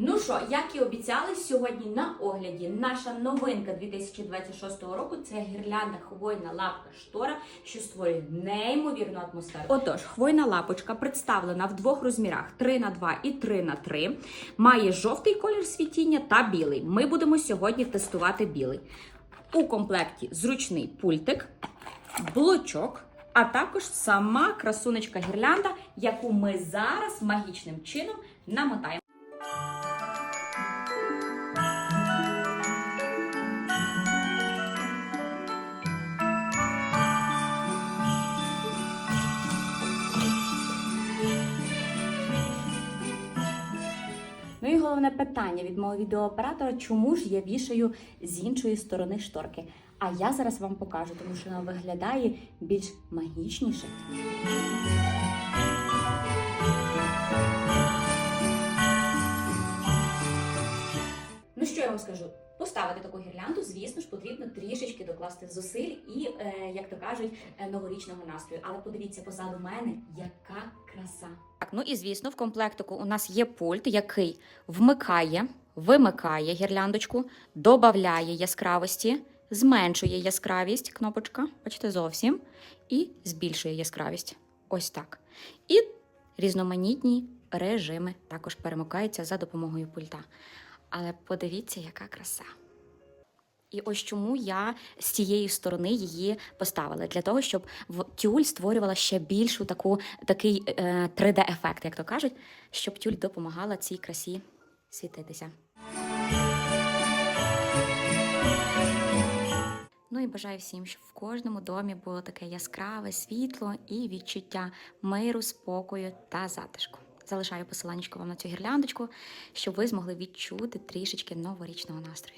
Ну що, як і обіцяли, сьогодні на огляді наша новинка 2026 року це гірлянда хвойна лапка штора, що створює неймовірну атмосферу. Отож, хвойна лапочка представлена в двох розмірах: 3 на 2 і 3 на 3 Має жовтий колір світіння та білий. Ми будемо сьогодні тестувати білий. У комплекті зручний пультик, блочок. А також сама красунечка гірлянда, яку ми зараз магічним чином намотаємо. Головне питання від мого відеооператора, чому ж я вішаю з іншої сторони шторки? А я зараз вам покажу, тому що вона виглядає більш магічніше. Ну що я вам скажу? Поставити таку гірлянду, звісно ж, потрібно трішечки докласти зусиль і, е, як то кажуть, е, новорічного настрою. Але подивіться позаду мене, яка краса. Так, ну і звісно, в комплектику у нас є пульт, який вмикає, вимикає гірляндочку, додає яскравості, зменшує яскравість, кнопочка, бачите, зовсім, і збільшує яскравість. Ось так. І різноманітні режими також перемикаються за допомогою пульта. Але подивіться, яка краса. І ось чому я з цієї сторони її поставила для того, щоб тюль створювала ще більшу таку такий е, 3D-ефект, як то кажуть, щоб тюль допомагала цій красі світитися. Ну і бажаю всім, щоб в кожному домі було таке яскраве світло і відчуття миру, спокою та затишку. Залишаю посиланнячко вам на цю гірляндочку, щоб ви змогли відчути трішечки новорічного настрою.